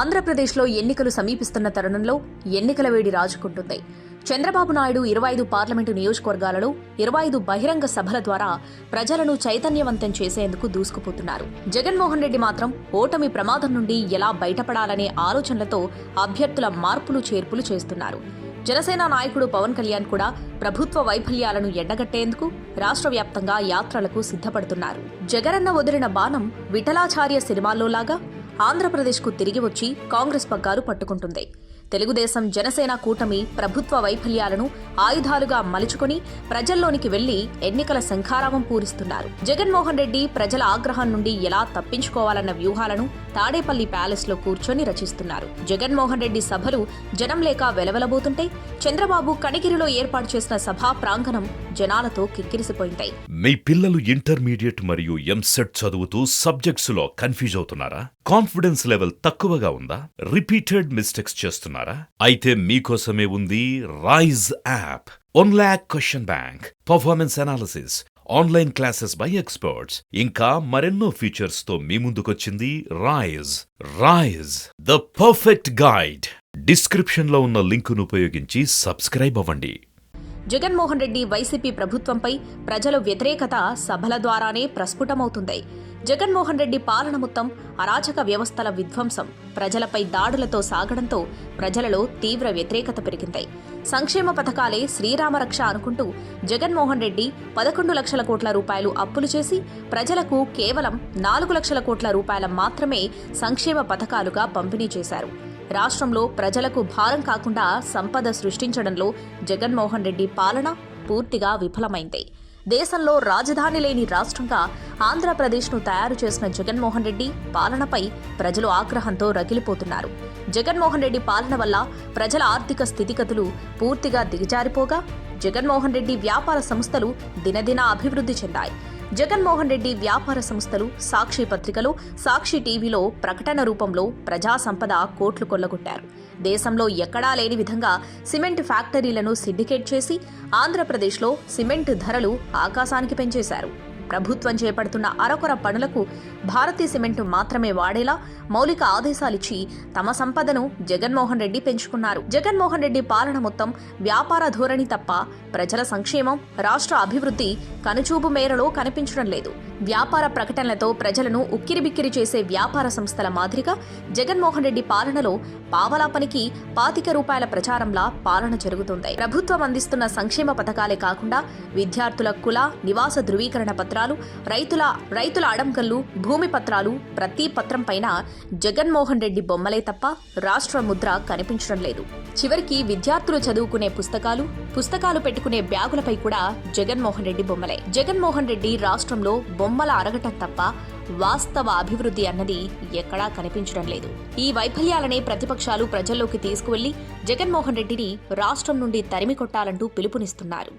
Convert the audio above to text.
ఆంధ్రప్రదేశ్లో ఎన్నికలు సమీపిస్తున్న తరుణంలో ఎన్నికల వేడి రాజుకుంటుంది. చంద్రబాబు నాయుడు ఇరవై ఐదు పార్లమెంటు నియోజకవర్గాలలో ఇరవై ఐదు బహిరంగ సభల ద్వారా ప్రజలను చైతన్యవంతం చేసేందుకు దూసుకుపోతున్నారు. జగన్మోహన్ రెడ్డి మాత్రం ఓటమి ప్రమాదం నుండి ఎలా బయటపడాలనే ఆలోచనలతో అభ్యర్థుల మార్పులు చేర్పులు చేస్తున్నారు. జనసేన నాయకుడు పవన్ కళ్యాణ్ కూడా ప్రభుత్వ వైఫల్యాలను ఎండగట్టేందుకు రాష్ట్ర వ్యాప్తంగా యాత్రలకు సిద్ధపడుతున్నారు. జగనన్న వదిలిన బాణం విఠలాచార్య సినిమాల్లో లాగా ఆంధ్రప్రదేశ్కు తిరిగి వచ్చి కాంగ్రెస్ పగ్గాలు పట్టుకుంటుంది. తెలుగుదేశం జనసేన కూటమి ప్రభుత్వ వైఫల్యాలను ఆయుధాలుగా మలుచుకొని ప్రజల్లోనికి వెళ్ళి ఎన్నికల శంఖారావం పూరిస్తున్నారు. జగన్మోహన్ రెడ్డి ప్రజల ఆగ్రహం నుండి ఎలా తప్పించుకోవాలన్న వ్యూహాలను తాడేపల్లి ప్యాలెస్లో కూర్చొని రచిస్తున్నారు. జగన్మోహన్ రెడ్డి సభలు జనం లేక వెలవెలబోతుంటే చంద్రబాబు కనిగిరిలో ఏర్పాటు చేసిన సభా ప్రాంగణం జనాలతో కిక్కిరిసిపోయింది. మీ పిల్లలు ఇంటర్మీడియట్ మరియు ఎంసెట్ చదువుతూ సబ్జెక్ట్స్లో కన్ఫ్యూజ్ అవుతున్నారా? కాన్ఫిడెన్స్ లెవెల్ తక్కువగా ఉందా? రిపీటెడ్ మిస్టేక్స్ చేస్తున్నారా? అయితే మీకోసమే ఉంది rise app one lakh question bank performance analysis online classes by experts ఇంకా మరెన్నో ఫీచర్స్తో మీ ముందుకొచ్చింది rise rise the perfect guide డిస్క్రిప్షన్లో ఉన్న లింకును ఉపయోగించి సబ్స్క్రైబ్ అవ్వండి. జగన్మోహన్ రెడ్డి వైసీపీ ప్రభుత్వంపై ప్రజల వ్యతిరేకత సభల ద్వారానే ప్రస్ఫుటమవుతుంది. జగన్మోహన్ రెడ్డి పాలన మొత్తం అరాచక వ్యవస్థల విధ్వంసం. ప్రజలపై దాడులతో సాగడంతో ప్రజలలో తీవ్ర వ్యతిరేకత పెరిగింది. సంక్షేమ పథకాలే శ్రీరామరక్ష అనుకుంటూ జగన్మోహన్ రెడ్డి పదకొండు లక్షల కోట్ల రూపాయలు అప్పులు చేసి ప్రజలకు కేవలం నాలుగు లక్షల కోట్ల రూపాయల మాత్రమే సంక్షేమ పథకాలుగా పంపిణీ చేశారు. రాష్ట్రంలో ప్రజలకు భారం కాకుండా సంపద సృష్టించడంలో జగన్మోహన్ రెడ్డి పాలన పూర్తిగా విఫలమైంది. దేశంలో రాజధాని లేని రాష్ట్రంగా ఆంధ్రప్రదేశ్ను తయారు చేసిన జగన్మోహన్ రెడ్డి పాలనపై ప్రజలు ఆగ్రహంతో రగిలిపోతున్నారు. జగన్మోహన్ రెడ్డి పాలన వల్ల ప్రజల ఆర్థిక స్థితిగతులు పూర్తిగా దిగజారిపోగా జగన్మోహన్ రెడ్డి వ్యాపార సంస్థలు దినదిన అభివృద్ధి చెందాయి. జగన్మోహన్ రెడ్డి వ్యాపార సంస్థలు సాక్షి పత్రికలో సాక్షి టీవీలో ప్రకటన రూపంలో ప్రజా సంపద కోట్లు కొల్లగొట్టారు. దేశంలో ఎక్కడా లేని విధంగా సిమెంట్ ఫ్యాక్టరీలను సిండికేట్ చేసి ఆంధ్రప్రదేశ్లో సిమెంట్ ధరలు ఆకాశానికి పెంచేశారు. ప్రభుత్వం చేపడుతున్న అరకొర పనులకు భారతీయ సిమెంట్ మాత్రమే వాడేలా మౌలిక ఆదేశాలిచ్చి తమ సంపదను జగన్మోహన్ రెడ్డి పెంచుకున్నారు. జగన్మోహన్ రెడ్డి పాలన మొత్తం వ్యాపార ధోరణి తప్ప ప్రజల సంక్షేమం రాష్ట్ర అభివృద్ధి కనుచూపు మేరలో కనిపించడం లేదు. వ్యాపార ప్రకటనలతో ప్రజలను ఉక్కిరిబిక్కిరి చేసే వ్యాపార సంస్థల మాదిరిగా జగన్మోహన్ రెడ్డి పాలనలో పావలా పనికి పాతిక రూపాయల ప్రచారంలా పాలన జరుగుతుంది. ప్రభుత్వం అందిస్తున్న సంక్షేమ పథకాలే కాకుండా విద్యార్థుల కుల నివాస ధృవీకరణ పత్రాలు రైతుల రైతుల అడంకల్లు భూమి పత్రాలు ప్రతి పత్రం పైన జగన్మోహన్ రెడ్డి బొమ్మలే తప్ప రాష్ట్ర ముద్ర కనిపించడం లేదు. చివరికి విద్యార్థులు చదువుకునే పుస్తకాలు పుస్తకాలు పెట్టుకునే బ్యాగులపై కూడా జగన్మోహన్ రెడ్డి బొమ్మలే. జగన్మోహన్ రెడ్డి రాష్ట్రంలో బొమ్మల అరగటం తప్ప వాస్తవ అభివృద్ధి అన్నది ఎక్కడా కనిపించడం లేదు. ఈ వైఫల్యాలనే ప్రతిపక్షాలు ప్రజల్లోకి తీసుకువెళ్ళి జగన్మోహన్ రెడ్డిని రాష్ట్రం నుండి తరిమి కొట్టాలంటూ పిలుపునిస్తున్నారు.